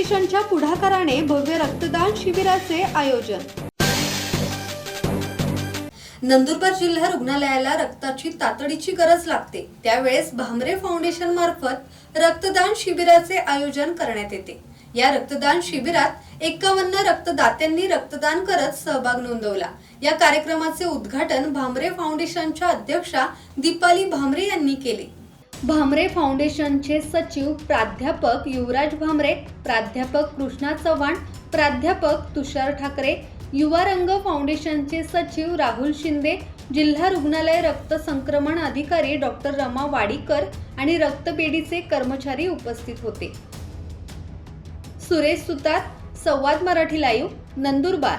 फाउंडेशनच्या पुढाकाराने भव्य रक्तदान शिबिराचे आयोजन. नंदुरबार जिल्हा रुग्णालयाला रक्ताची तातडीची गरज लागते. त्यावेळेस भामरे फाउंडेशन मार्फत रक्तदान शिबिराचे आयोजन करण्यात येते. या रक्तदान शिबिरात एकावन्न रक्तदात्यांनी रक्तदान करत सहभाग नोंदवला. या कार्यक्रमाचे उद्घाटन भामरे फाउंडेशनच्या अध्यक्षा दीपाली भामरे यांनी केले. भामरे फाउंडेशनचे सचिव प्राध्यापक युवराज भामरे प्राध्यापक कृष्णा चव्हाण प्राध्यापक तुषार ठाकरे युवा रंग फाउंडेशनचे सचिव राहुल शिंदे जिल्हा रुग्णालय रक्त संक्रमण अधिकारी डॉक्टर रमा वाडीकर आणि रक्तपेढीचे कर्मचारी उपस्थित होते. सुरेश सुतार संवाद मराठी लाईव्ह नंदुरबार.